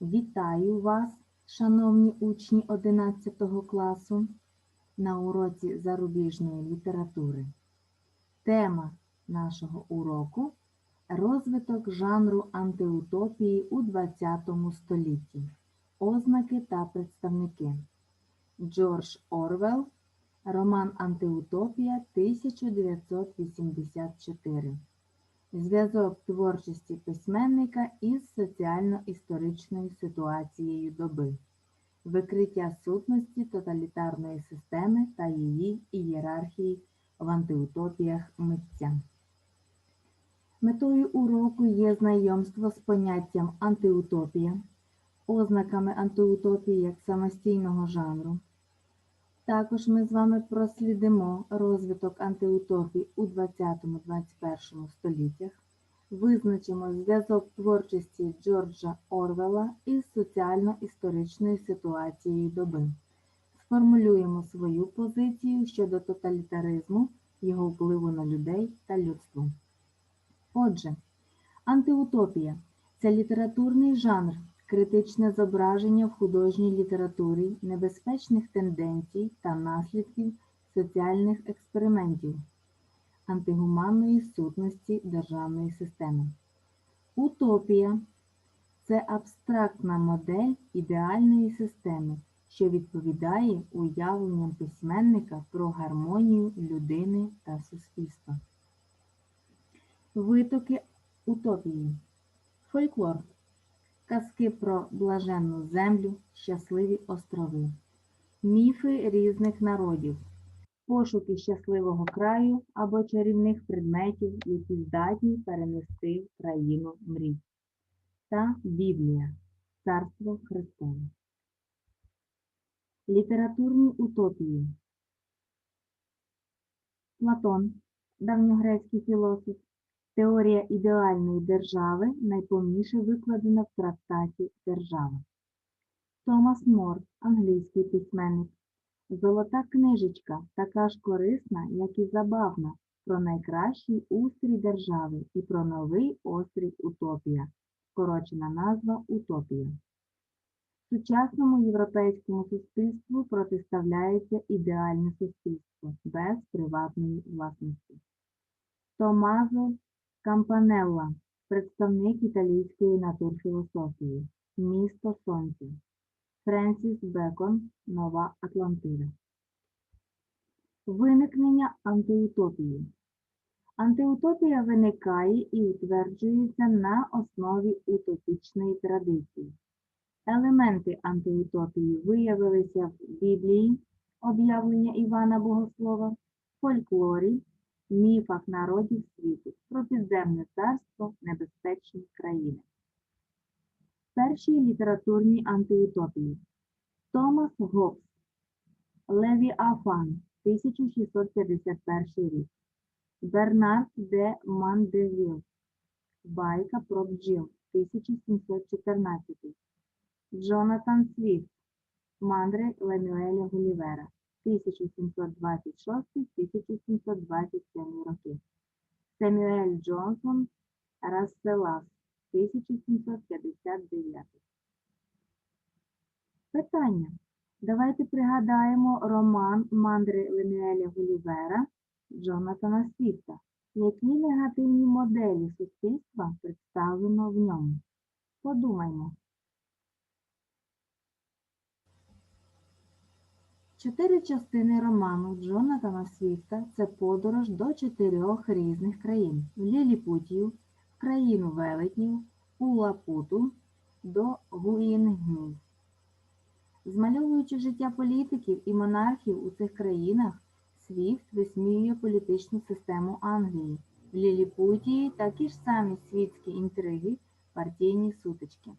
Вітаю вас, шановні учні 11 класу, на уроці зарубіжної літератури. Тема нашого уроку розвиток жанру антиутопії у ХХ столітті. Ознаки та представники. Джордж Орвелл, роман Антиутопія 1984. Зв'язок творчості письменника із соціально-історичною ситуацією доби. Викриття сутності тоталітарної системи та її ієрархії в антиутопіях митця. Метою уроку є знайомство з поняттям антиутопія, ознаками антиутопії як самостійного жанру. Також ми з вами прослідимо розвиток антиутопій у 20-21 століттях, визначимо зв'язок творчості Джорджа Орвела із соціально-історичною ситуацією доби, сформулюємо свою позицію щодо тоталітаризму, його впливу на людей та людство. Отже, антиутопія це літературний жанр, критичне зображення в художній літературі небезпечних тенденцій та наслідків соціальних експериментів, антигуманної сутності державної системи. Утопія це абстрактна модель ідеальної системи, що відповідає уявленням письменника про гармонію людини та суспільства. Витоки утопії. Фольклор. Казки про блаженну землю, щасливі острови. Міфи різних народів. Пошуки щасливого краю або чарівних предметів, які здатні перенести в країну мрій. Та Біблія. Царство Христове. Літературні утопії. Платон, давньогрецький філософ, Теорія ідеальної держави найповніше викладена в трактаті Держава. Томас Мор, англійський письменник. Золота книжечка така ж корисна, як і забавна, про найкращий устрій держави і про новий острів Утопія, скорочена назва Утопія. Сучасному європейському суспільству протиставляється ідеальне суспільство без приватної власності. Томазо Кампанелла, представник італійської натурфілософії, Місто Сонця, Френсіс Бекон, Нова Атлантида. Виникнення антиутопії. Антиутопія виникає і утверджується на основі утопічної традиції. Елементи антиутопії виявилися в Біблії, об'явлення Івана Богослова, фольклорі, міфах народів світу про підземне царство небезпечні країни. Перші літературні антиутопії. Томас Гоббс. Левіафан 1651 рік. Бернард де Мандевіл. Байка про бджіл 1714 Джонатан Свіфт Мандри Лемюеля Гулівера 1726-1727 роки. Семюель Джонсон Расселас 1759. Питання. Давайте пригадаємо роман Мандри Лемюеля Гулівера Джонатана Свіфта. Які негативні моделі суспільства представлено в ньому? Подумаймо. Чотири частини роману Джонатана Свіфта це подорож до чотирьох різних країн Ліліпутію, в країну велетнів, у Лапуту до Гуїнгнів. Змальовуючи життя політиків і монархів у цих країнах, Свіфт висміює політичну систему Англії. В Ліліпутії такі ж самі світські інтриги, партійні сутички.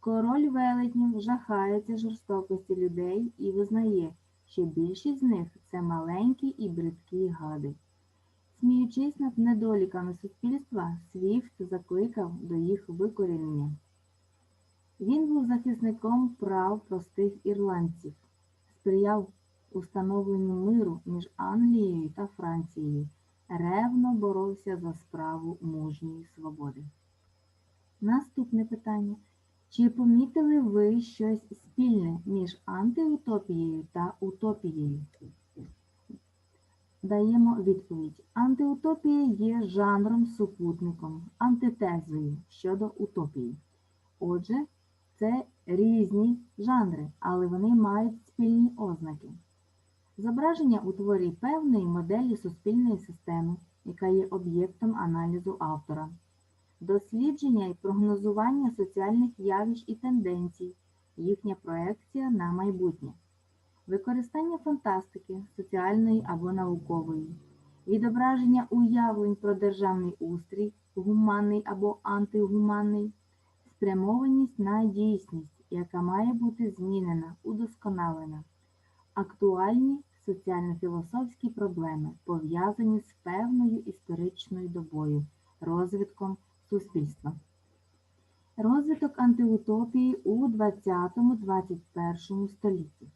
Король велетнів жахається жорстокості людей і визнає, що більшість з них це маленькі і бридкі гади. Сміючись над недоліками суспільства, Свіфт закликав до їх викорінення. Він був захисником прав простих ірландців, сприяв установленню миру між Англією та Францією, ревно боровся за справу мужньої свободи. Наступне питання. Чи помітили ви щось спільне між антиутопією та утопією? Даємо відповідь. Антиутопія є жанром супутником, антитезою щодо утопії. Отже, це різні жанри, але вони мають спільні ознаки. Зображення у творі певної моделі суспільної системи, яка є об'єктом аналізу автора, дослідження і прогнозування соціальних явищ і тенденцій, їхня проекція на майбутнє, використання фантастики, соціальної або наукової, відображення уявлень про державний устрій, гуманний або антигуманний, спрямованість на дійсність, яка має бути змінена, удосконалена, актуальні соціально-філософські проблеми, пов'язані з певною історичною добою, розвитком суспільства. Розвиток антиутопії у 20-21 столітті.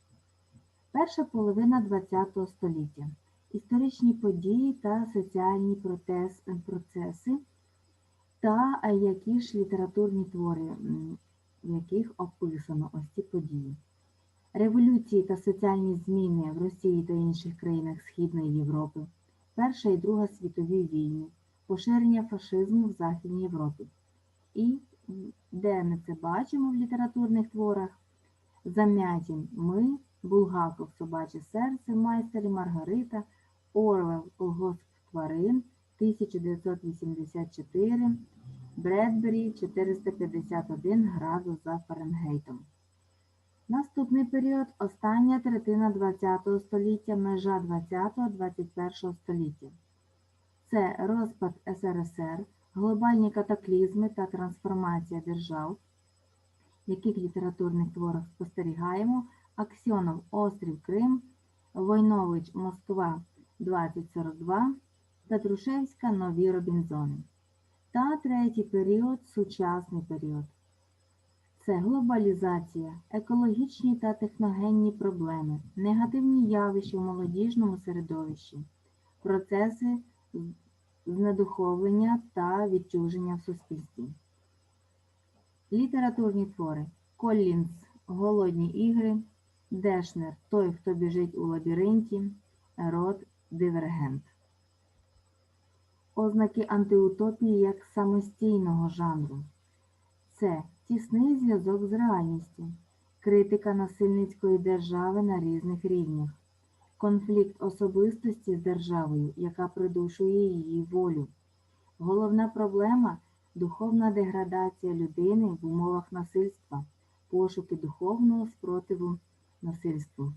Перша половина ХХ століття. Історичні події та соціальні протез- процеси та які ж літературні твори, в яких описано ось ці події. Революції та соціальні зміни в Росії та інших країнах Східної Європи, Перша і Друга світові війни, поширення фашизму в Західній Європі. І де ми це бачимо в літературних творах? Замятін ми, Булгаков Собаче серце, Майстер і Маргарита, Орвел Колгосп тварин 1984, Бредбері 451 градус за Фаренгейтом. Наступний період остання третина ХХ століття, межа 20-21 століття. Це розпад СРСР, глобальні катаклізми та трансформація держав, яких літературних творах спостерігаємо Аксьонов Острів Крим, Войнович Москва 2042, Петрушевська Нові Робінзони. Та третій період сучасний період. Це глобалізація, екологічні та техногенні проблеми, негативні явища в молодіжному середовищі, процеси знедуховлення та відчуження в суспільстві. Літературні твори Коллінз Голодні ігри, Дешнер Той, хто біжить у лабіринті, Рот Дивергент. Ознаки антиутопії як самостійного жанру. Це тісний зв'язок з реальністю, критика насильницької держави на різних рівнях, конфлікт особистості з державою, яка придушує її волю. Головна проблема духовна деградація людини в умовах насильства, пошуки духовного спротиву насильству.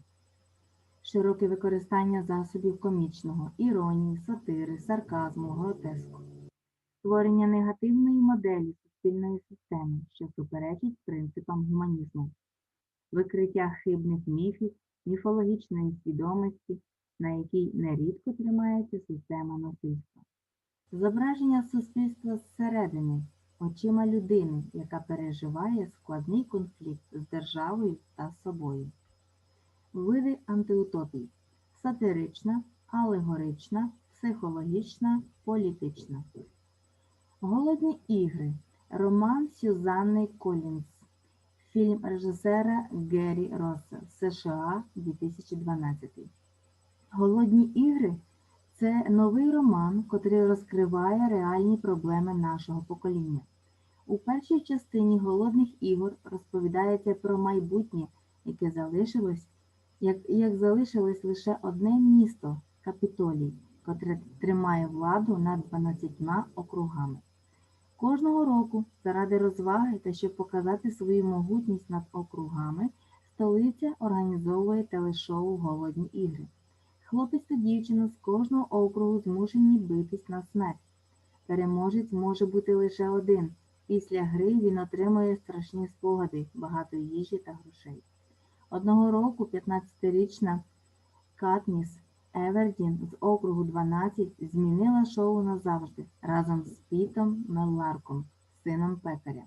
Широке використання засобів комічного, іронії, сатири, сарказму, гротеску створення негативної моделі суспільної системи, що суперечить принципам гуманізму, викриття хибних міфів, міфологічної свідомості, на якій нерідко тримається система насильства, зображення суспільства зсередини, очима людини, яка переживає складний конфлікт з державою та собою. Види антиутопій сатирична, алегорична, психологічна, політична. Голодні ігри. Роман Сюзанни Колінс. Фільм режисера Геррі Росса. США 2012. Голодні ігри це новий роман, котрий розкриває реальні проблеми нашого покоління. У першій частині голодних ігор розповідається про майбутнє, яке залишилось, як, як залишилось лише одне місто Капітолій, котре тримає владу над 12 округами. Кожного року, заради розваги та щоб показати свою могутність над округами, столиця організовує телешоу Голодні ігри. Хлопець та дівчина з кожного округу змушені битись на смерть. Переможець може бути лише один. Після гри він отримує страшні спогади, багато їжі та грошей. Одного року 15-річна Катніс Евердін з округу 12 змінила шоу назавжди разом з Пітом Мелларком, сином пекаря.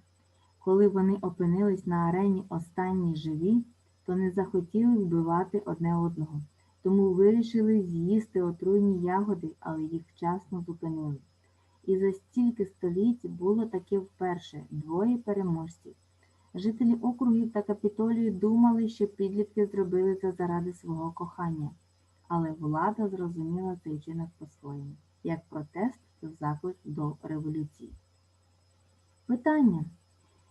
Коли вони опинились на арені останні живі, то не захотіли вбивати одне одного, тому вирішили з'їсти отруйні ягоди, але їх вчасно зупинили. І за стільки століть було таке вперше двоє переможців. Жителі округів та капітолію думали, що підлітки зробили це заради свого кохання, але влада зрозуміла цей вчинок по-своєму, як протест та заклик до революції. Питання.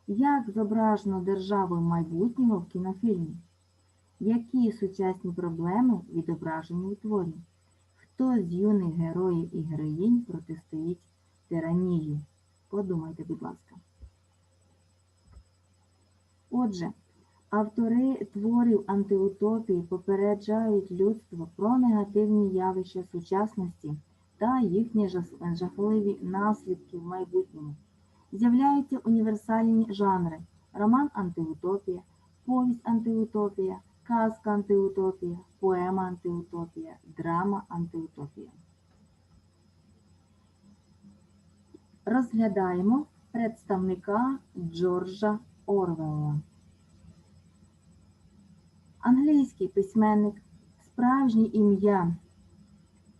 Як зображено державу майбутнього в кінофільмі? Які сучасні проблеми відображені у творі? Хто з юних героїв і героїнь протистоїть тиранії? Подумайте, будь ласка. Отже, автори творів антиутопії попереджають людство про негативні явища сучасності та їхні жахливі наслідки в майбутньому. З'являються універсальні жанри роман антиутопія, повість антиутопія, казка антиутопія, поема антиутопія, драма антиутопія. Розглядаємо представника Джорджа Орвелла. Англійський письменник, справжнє ім'я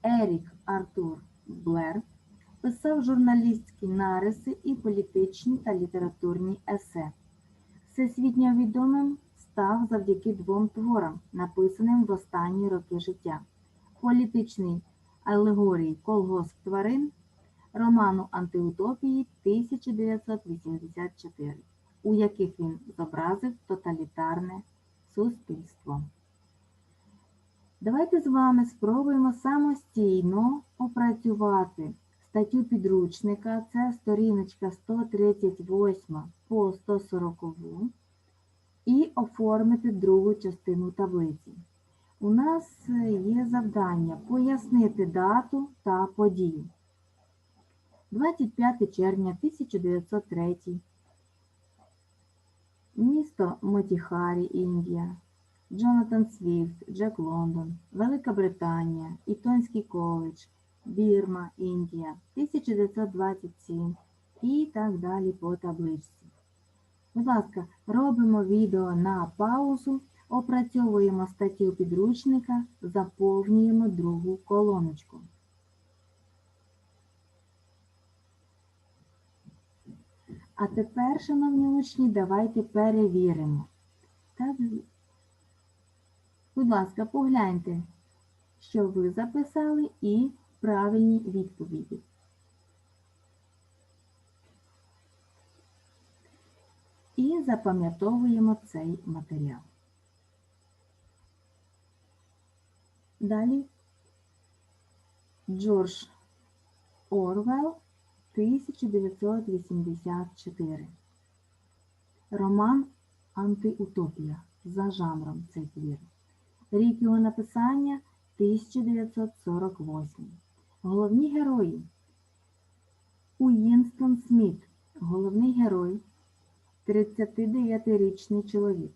Ерік Артур Блер писав журналістські нариси і політичні та літературні есе. Всесвітньо відомим став завдяки двом творам, написаним в останні роки життя: політичний алегорії Колгосп тварин, роману антиутопії 1984, у яких він зобразив тоталітарне суспільство. Давайте з вами спробуємо самостійно опрацювати статтю підручника, це сторіночка 138 по 140 і оформити другу частину таблиці. У нас є завдання пояснити дату та подію. 25 червня 1903 Місто Мотіхарі, Індія, Джонатан Свіфт, Джек Лондон, Велика Британія, Ітонський коледж, Бірма, Індія, 1927 і так далі по табличці. Будь ласка, робимо відео на паузу, опрацьовуємо статтю підручника, заповнюємо другу колоночку. А тепер, шановні учні, давайте перевіримо. Так? Будь ласка, погляньте, що ви записали і правильні відповіді. І запам'ятовуємо цей матеріал. Далі Джордж Орвелл 1984. Роман Антиутопія за жанром цей твір. Рік його написання 1948. Головні герої Уїнстон Сміт, головний герой, 39-річний чоловік.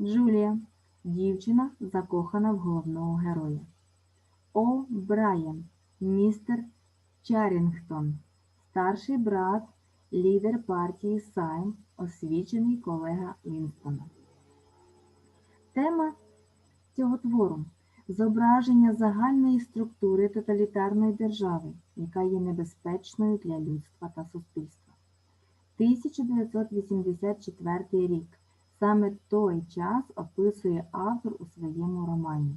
Джулія, дівчина, закохана в головного героя. О. Брайан, містер Чарінгтон, старший брат, лідер партії Сайм, освічений колега Вінстона. Тема цього твору зображення загальної структури тоталітарної держави, яка є небезпечною для людства та суспільства. 1984 рік. Саме той час описує автор у своєму романі.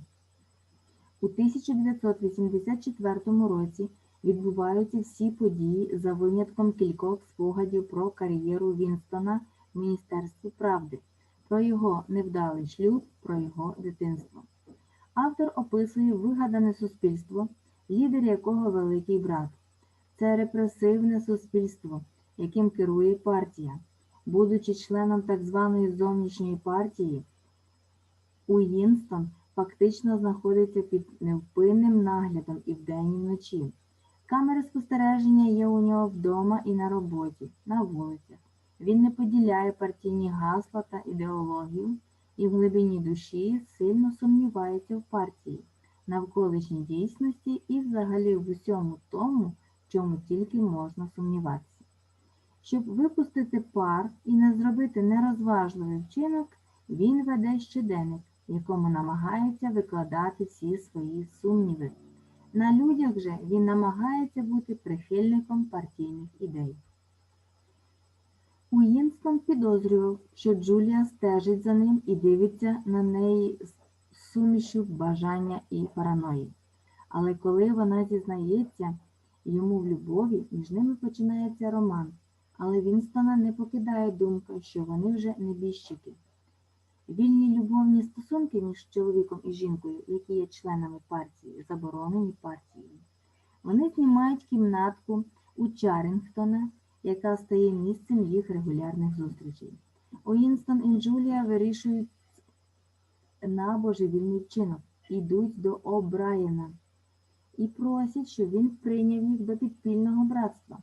У 1984 році відбуваються всі події за винятком кількох спогадів про кар'єру Вінстона в Міністерстві правди, про його невдалий шлюб, про його дитинство. Автор описує вигадане суспільство, лідер якого великий брат. Це репресивне суспільство, яким керує партія. Будучи членом так званої зовнішньої партії, Уїнстон фактично знаходиться під невпинним наглядом і вдень, і вночі. Камери спостереження є у нього вдома і на роботі, на вулицях. Він не поділяє партійні гасла та ідеологію і в глибині душі сильно сумнівається в партії, навколишній дійсності і взагалі в усьому тому, чому тільки можна сумніватися. Щоб випустити пар і не зробити нерозважливий вчинок, він веде щоденник, в якому намагається викладати всі свої сумніви. На людях же він намагається бути прихильником партійних ідей. Уінстон підозрював, що Джулія стежить за ним і дивиться на неї з сумішю бажання і параної. Але коли вона зізнається йому в любові, між ними починається роман. Але Вінстона не покидає думка, що вони вже небіжчики. Вільні любовні стосунки між чоловіком і жінкою, які є членами партії, заборонені партією. Вони знімають кімнатку у Чарінгтона, яка стає місцем їх регулярних зустрічей. Уінстон і Джулія вирішують на божевільний вчинок, йдуть до О'Брайена і просять, щоб він прийняв їх до підпільного братства,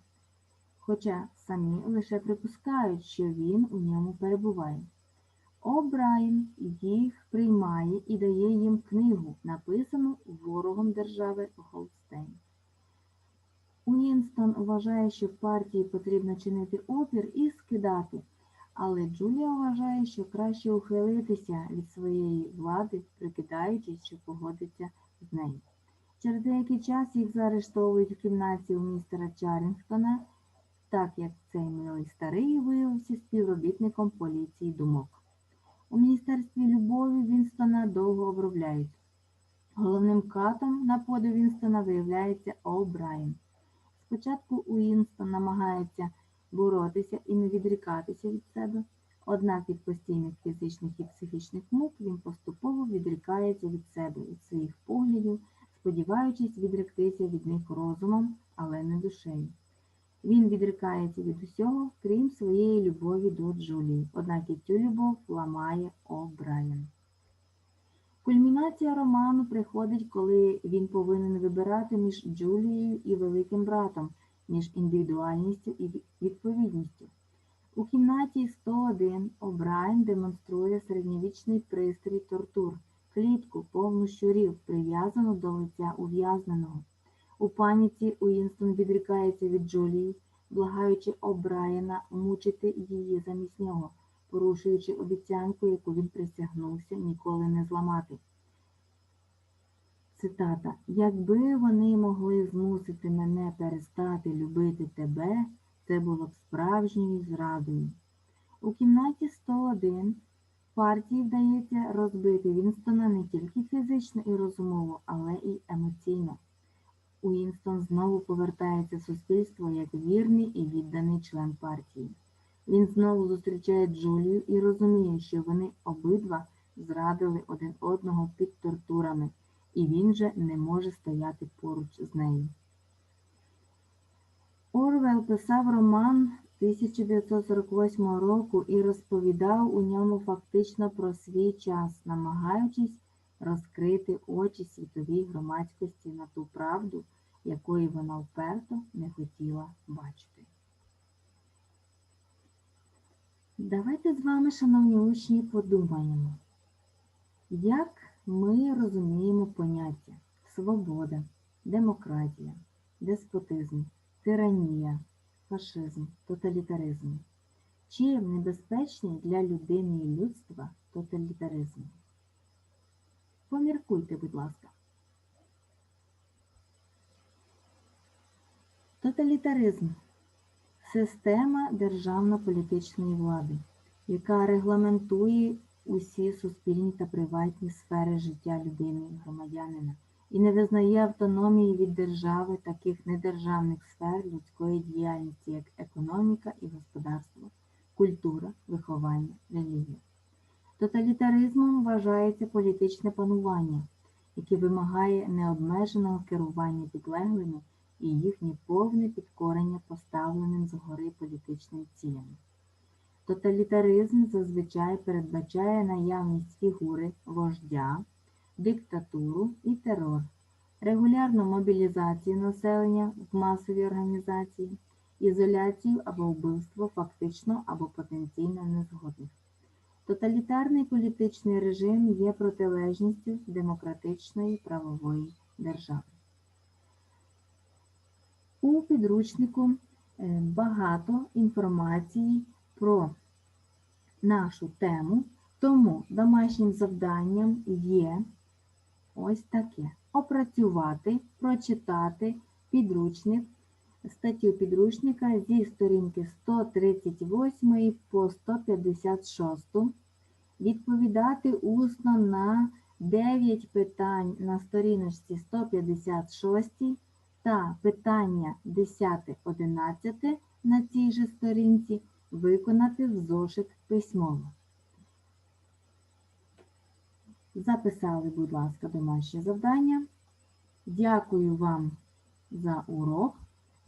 хоча самі лише припускають, що він у ньому перебуває. О'Брайен їх приймає і дає їм книгу, написану ворогом держави Голдстейн. Уінстон вважає, що партії потрібно чинити опір і скидати, але Джулія вважає, що краще ухилитися від своєї влади, прикидаючись, що погодиться з нею. Через деякий час їх заарештовують в кімнаті у містера Чарінгтона, так як цей милий старий виявився співробітником поліції думок. У Міністерстві любові Вінстона довго обробляють. Головним катом на поду Вінстона виявляється О'Брайен. Спочатку Уінстон намагається боротися і не відрікатися від себе, однак від постійних фізичних і психічних мук він поступово відрікається від себе, від своїх поглядів, сподіваючись відректися від них розумом, але не душею. Він відрікається від усього, крім своєї любові до Джулії, однак і цю любов ламає О'Брайен. Кульмінація роману приходить, коли він повинен вибирати між Джулією і великим братом, між індивідуальністю і відповідністю. У кімнаті 101 О'Брайен демонструє середньовічний пристрій тортур, клітку, повну щурів, прив'язану до лиця ув'язненого. У паніці Уінстон відрікається від Джулії, благаючи О'Брайена мучити її замість нього, порушуючи обіцянку, яку він присягнувся ніколи не зламати. Цитата Якби вони могли змусити мене перестати любити тебе, це було б справжньою зрадою. У кімнаті 101 партії вдається розбити Вінстона не тільки фізично і розумово, але і емоційно. Уінстон знову повертається в суспільство як вірний і відданий член партії. Він знову зустрічає Джулію і розуміє, що вони обидва зрадили один одного під тортурами, і він же не може стояти поруч з нею. Орвел писав роман 1948 року і розповідав у ньому фактично про свій час, намагаючись розкрити очі світовій громадськості на ту правду, якої вона вперто не хотіла бачити. Давайте з вами, шановні учні, подумаємо, як ми розуміємо поняття свобода, демократія, деспотизм, тиранія, фашизм, тоталітаризм. Чим небезпечний для людини і людства тоталітаризм? Поміркуйте, будь ласка. Тоталітаризм система державно-політичної влади, яка регламентує усі суспільні та приватні сфери життя людини і громадянина і не визнає автономії від держави таких недержавних сфер людської діяльності, як економіка і господарство, культура, виховання, релігія. Тоталітаризмом вважається політичне панування, яке вимагає необмеженого керування підлеглими і їхнє повне підкорення поставленим згори політичним цілям. Тоталітаризм зазвичай передбачає наявність фігури вождя, диктатуру і терор, регулярну мобілізацію населення в масові організації, ізоляцію або вбивство фактично або потенційно незгодних. Тоталітарний політичний режим є протилежністю демократичної правової держави. У підручнику е, багато інформації про нашу тему, тому домашнім завданням є ось таке: опрацювати, прочитати підручник статтю підручника зі сторінки 138 по 156, відповідати усно на 9 питань на сторіночці 156 та питання 10-11 на цій же сторінці виконати в зошит письмово. Записали, будь ласка, домашнє завдання. Дякую вам за урок.